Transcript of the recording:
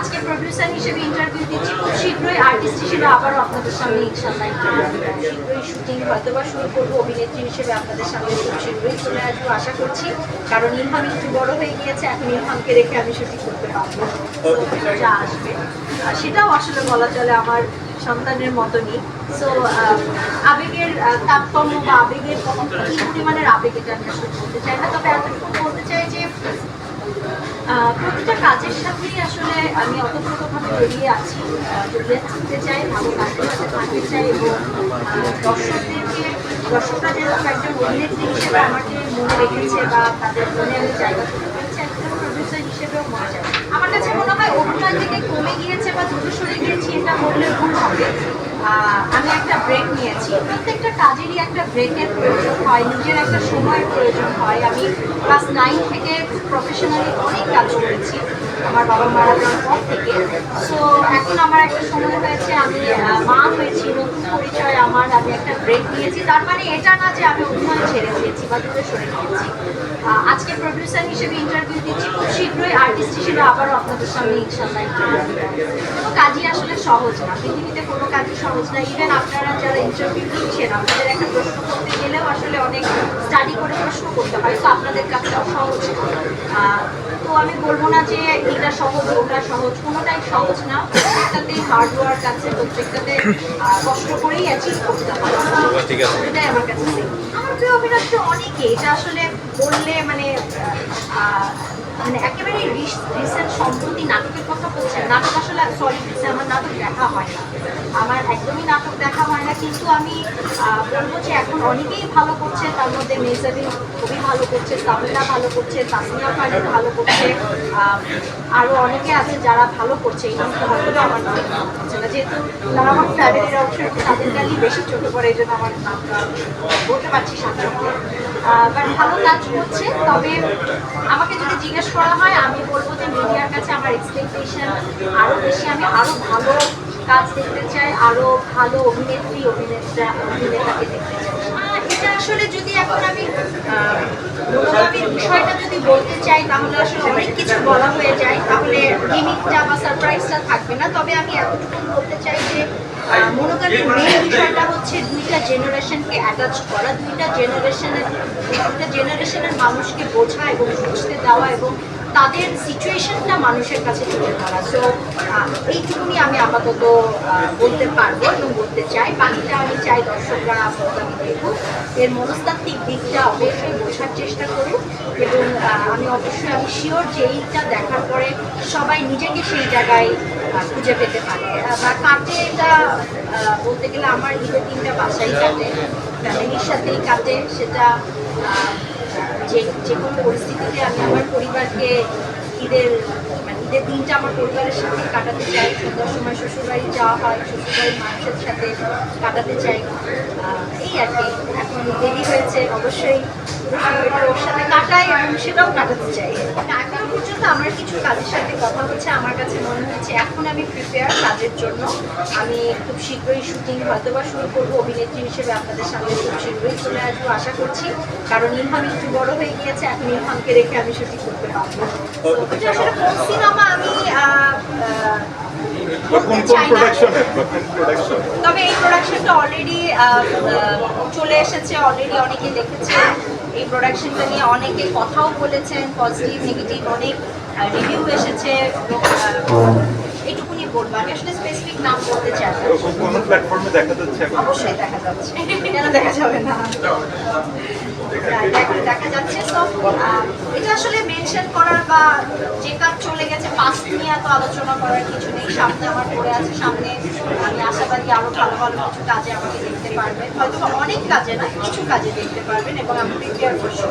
আজকে প্রডিউসার হিসেবে ইন্টারভিউ দিচ্ছি। খুব শীঘ্রই আর্টিস্ট হিসেবে আবারও আপনাদের সামনে ইনশাল্লাহ শীঘ্রই শুটিং হয়তো বা শুরু করব অভিনেত্রী হিসেবে আপনাদের সামনে খুব শীঘ্রই চলে আসব আশা করছি। কারণ ইলহাম একটু বড় হয়ে গিয়েছে এখন ইলহামকে রেখে আমি শুটিং করতে পারব যা আসবে। সেটাও আসলে বলা চলে আমার সন্তানের মতনই। সো আবেগের তারতম্য বা আবেগের কি পরিমাণের আবেগ এটা আমি আসলে বলতে চাই না। তবে এতটুকু প্রতিটা কাজের সাথেই আসলে আমি অতপ্রতভাবে জড়িয়ে আছি। জড়িয়ে থাকতে চাই, ভালো কাজের সাথে থাকতে চাই এবং দর্শকদেরকে, দর্শকরা যেরকম একজন অভিনেত্রী হিসেবে আমাকে মনে রেখেছে বা তাদের মনে আমি জায়গা একজন প্রডিউসার হিসেবেও মনে যায় আমার কাছে মনে হয় অভিনয় থেকে কমে গিয়েছে বা দূরে সরে গিয়েছি, এটা বললে ভুল হবে। আমি একটা ব্রেক নিয়েছি। প্রত্যেকটা কাজেরই একটা ব্রেকের প্রয়োজন হয়, নিজের একটা সময়ের প্রয়োজন হয়। আমি ক্লাস নাইন থেকে প্রফেশনালি অনেক কাজ করেছি। আমার বাবা মারা যাওয়ার পর থেকে। সো এখন আমার একটা সময় হয়েছে, আমি মা হয়েছি, নতুন পরিচয় আমার, আমি একটা ব্রেক নিয়েছি। তার মানে এটা না যে আমি অভিনয় ছেড়ে দিয়েছি বা দূরে সরে গিয়েছি। আজকে প্রডিউসার হিসেবে ইন্টারভিউ দিচ্ছি, খুব শীঘ্রই আর্টিস্ট হিসেবে আবারও আপনাদের সামনে ইনশাল্লাহ কোনো কাজই আসলে সহজ না, পৃথিবীতে কোনো কাজই সহজ না। ইভেন আপনারা যারা ইন্টারভিউ দিচ্ছেন আপনাদের একটা প্রশ্ন করতে গেলেও আসলে অনেক স্টাডি করে প্রশ্ন করতে হয়, তো আপনাদের কাজটাও সহজ। তো আমি বলব না যে এটা সহজ ওটা সহজ। কোনোটাই সহজ না। প্রত্যেকটাতে হার্ড ওয়ার্ক আছে প্রত্যেকটাতে কষ্ট করেই অ্যাচিভ করতে হয়। ঠিক আছে। এটাই আমার কাছে আমার প্রিয় অভিনেত্রী অনেকে এটা আসলে বললে মানে মানে একেবারে রিসেন্ট সম্প্রতি নাটকের কথা বলছেন নাটক আসলে সরি আমার নাটক দেখা হয় না। আমার একদমই নাটক দেখা হয় না কিন্তু আমি বলব যে এখন অনেকেই ভালো করছে তার মধ্যে মেজাবিন খুবই ভালো করছে তামিলা ভালো করছে তাসমিয়া ফারিদ ভালো করছে আহ, আরও অনেকে আছে যারা ভালো করছে এই হয়তো আমার নাম হচ্ছে না। যেহেতু তারা আমার ফ্যামিলির অংশ তাদের গালি বেশি চোখে পড়ে এই জন্য আমার নামটা বলতে পারছি বাট ভালো কাজ করছে তবে আমাকে যদি জিজ্ঞেস করা হয় আমি বলব যে আমার এক্সপেকটেশন আরও বেশি আমি আরও ভালো কাজ দেখতে চাই আরও ভালো অভিনেত্রী অভিনেতা অভিনেতাকে দেখতে চাই। এটা আসলে যদি এখন আমি মনোভাবের বিষয়টা যদি বলতে চাই তাহলে আসলে অনেক কিছু বলা হয়ে যায়। তাহলে গিমিকটা বা সারপ্রাইজটা থাকবে না। তবে আমি এতটুকু বলতে চাই যে আহ, মেন বিষয়টা হচ্ছে দুইটা জেনারেশনকে অ্যাটাচ করা। দুইটা জেনারেশনের দুইটা জেনারেশনের মানুষকে বোঝা এবং বুঝতে দেওয়া এবং তাদের সিচুয়েশনটা মানুষের কাছে তুলে ধরা সো এইটুকুনি আমি আপাতত বলতে পারব এবং বলতে চাই। বাকিটা আমি চাই দর্শকরা মনোগামী দেখুক এর মনস্তাত্ত্বিক দিকটা অবশ্যই বোঝার চেষ্টা করুক এবং আমি অবশ্যই, আমি শিওর যে এইটা দেখার পরে সবাই নিজেকে সেই জায়গায় খুঁজে পেতে পারে। বা কাটে এটা বলতে গেলে আমার ঈদের তিনটা বাসাই কাটে। ফ্যামিলির সাথেই কাটে, সেটা যে যে কোনো পরিস্থিতিতে আমি আমার পরিবারকে ঈদের মানে ঈদের দিনটা আমার পরিবারের সাথে কাটাতে চাই সন্ধ্যার সময় শ্বশুরবাড়ি যাওয়া হয়, শ্বশুরবাড়ির মানুষের সাথে কাটাতে চাই। এই আর কি, এখন দেরি হয়েছে, অবশ্যই পুরো ওর সাথে কাটাই এবং সেটাও কাটাতে চাই। এখনও পর্যন্ত আমার কিছু কাজের সাথে কথা হচ্ছে আমার কাছে মনে হচ্ছে এখন আমি প্রিপেয়ার কাজের জন্য। আমি খুব শীঘ্রই শুটিং হয়তো বা শুরু করব অভিনেত্রী হিসেবে আপনাদের সামনে খুব শীঘ্রই চলে আসব আশা করছি। কারণ ইলহাম একটু বড় হয়ে গিয়েছে এখন ইলহামকে রেখে আমি শুটিং করতে পারব। আসলে কোন সিনেমা আমি তবে এই প্রোডাকশনটা অলরেডি চলে এসেছে অলরেডি অনেকে দেখেছে। এই প্রোডাকশনটা নিয়ে অনেকে কথাও বলেছেন পজিটিভ নেগেটিভ অনেক রিভিউ এসেছে এবং, আহ, এইটুকুনি আমি আসলে স্পেসিফিক নাম বলতে চাই। কোন প্ল্যাটফর্মে দেখা যাচ্ছে এখন? অবশ্যই দেখা যাচ্ছে। কেন দেখা যাবে না? দেখা- দেখা যাচ্ছে। তো এটা আসলে মেনশন করার বা যে কাজ চলে গেছে পাঁচ নিয়ে এত আলোচনা করার কিছু নেই। সামনে আমার পড়ে আছে। সামনে আমি আশাবাদী আরও ভালো ভালো কিছু কাজে আমাকে দেখতে পারবেন। হয়তো অনেক কাজে না কিছু কাজে দেখতে পারবেন এবং আমি প্রিপেয়ার করছি।